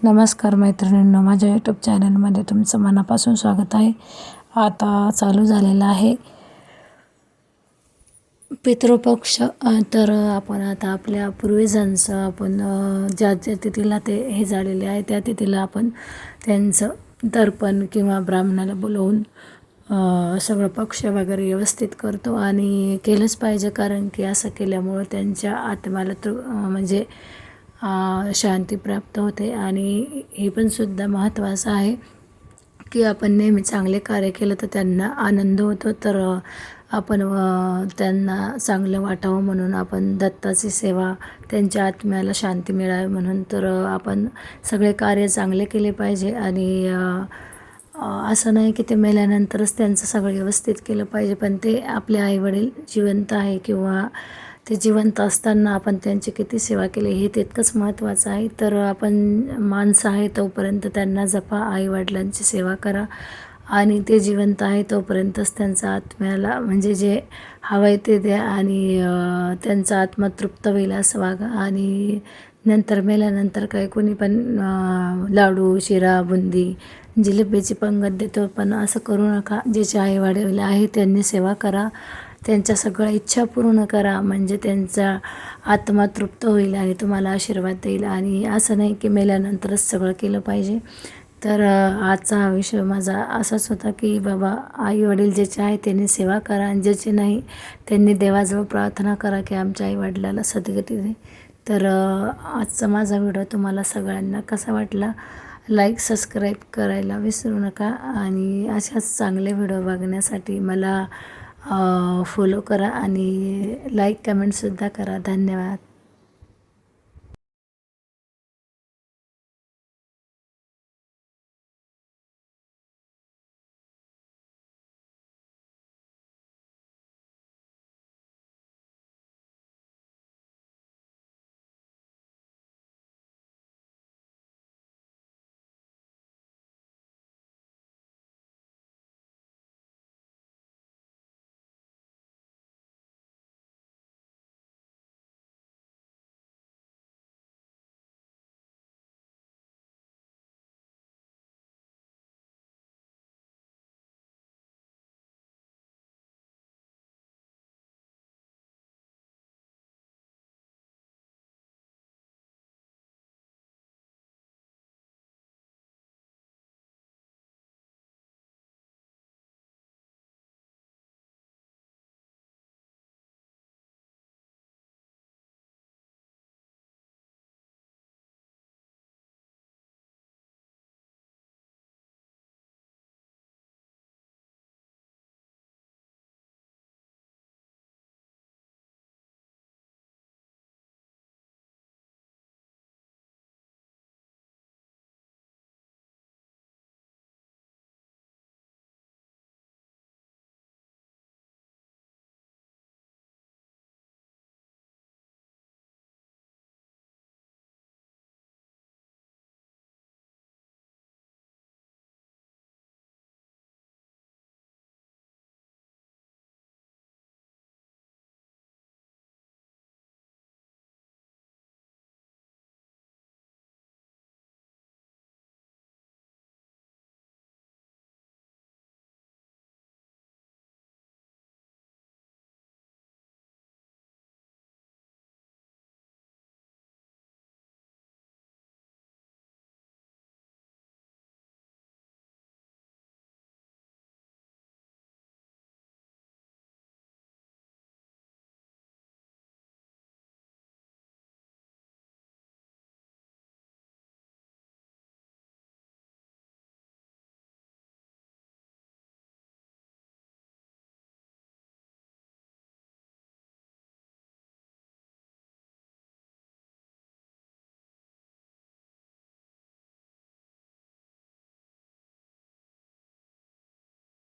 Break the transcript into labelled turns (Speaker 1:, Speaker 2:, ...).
Speaker 1: नमस्कार मैत्रिणींनो माझ्या यूट्यूब चॅनलमध्ये तुमचं मनापासून स्वागत आहे. आता चालू झालेलं आहे पितृपक्ष तर आपण आता आपल्या पूर्वजांचं आपण ज्या ज्या तिथीला ते हे झालेले आहे त्या तिथीला आपण त्यांचं तर्पण किंवा ब्राह्मणाला बोलवून सगळं पक्ष वगैरे व्यवस्थित करतो आणि केलंच पाहिजे. कारण की असं केल्यामुळं त्यांच्या आत्म्याला तृ म्हणजे शांती प्राप्त होते. आणि हे पण सुद्धा महत्त्वाचं आहे की आपण नेहमी चांगले कार्य केलं तर त्यांना आनंद होतो. तर आपण त्यांना चांगलं वाटावं म्हणून आपण दत्ताची सेवा त्यांच्या आत्म्याला शांती मिळावी म्हणून तर आपण सगळे कार्य चांगले केले पाहिजे. आणि असं नाही की ते मेल्यानंतरच त्यांचं सगळं व्यवस्थित केलं पाहिजे. पण ते आपले आईवडील जिवंत आहे किंवा ते जिवंत असताना आपण त्यांची किती सेवा केली हे तितकंच महत्त्वाचं आहे. तर आपण माणसं आहे तोपर्यंत त्यांना जपा आईवडिलांची सेवा करा आणि ते जिवंत आहे तोपर्यंतच त्यांचा आत्म्याला म्हणजे जे हवं आहे ते द्या आणि त्यांचा आत्मा तृप्त होईल असं वागा. आणि नंतर मेल्यानंतर काही कोणी पण लाडू शिरा बुंदी जिलेबीची पंगत देतो. पण असं करू नका. ज्याचे आईवडील आहे त्यांनी सेवा करा. त्यांच्या सगळ्या इच्छा पूर्ण करा. म्हणजे त्यांचा आत्मा तृप्त होईल आणि तुम्हाला आशीर्वाद देईल. आणि असं नाही की मेल्यानंतरच सगळं केलं पाहिजे. तर आजचा हा विषय माझा असाच होता की बाबा आई वडील ज्याचे आहे त्यांनी सेवा करा आणि ज्याचे नाही त्यांनी देवाजवळ प्रार्थना करा की आमच्या आईवडिलाला सद्गती दे. तर आजचा माझा व्हिडिओ तुम्हाला सगळ्यांना कसा वाटला? लाईक सबस्क्राईब करायला विसरू नका. आणि अशाच चांगले व्हिडिओ बघण्यासाठी मला फॉलो करा आणि लाईक कमेंटसुद्धा करा. धन्यवाद.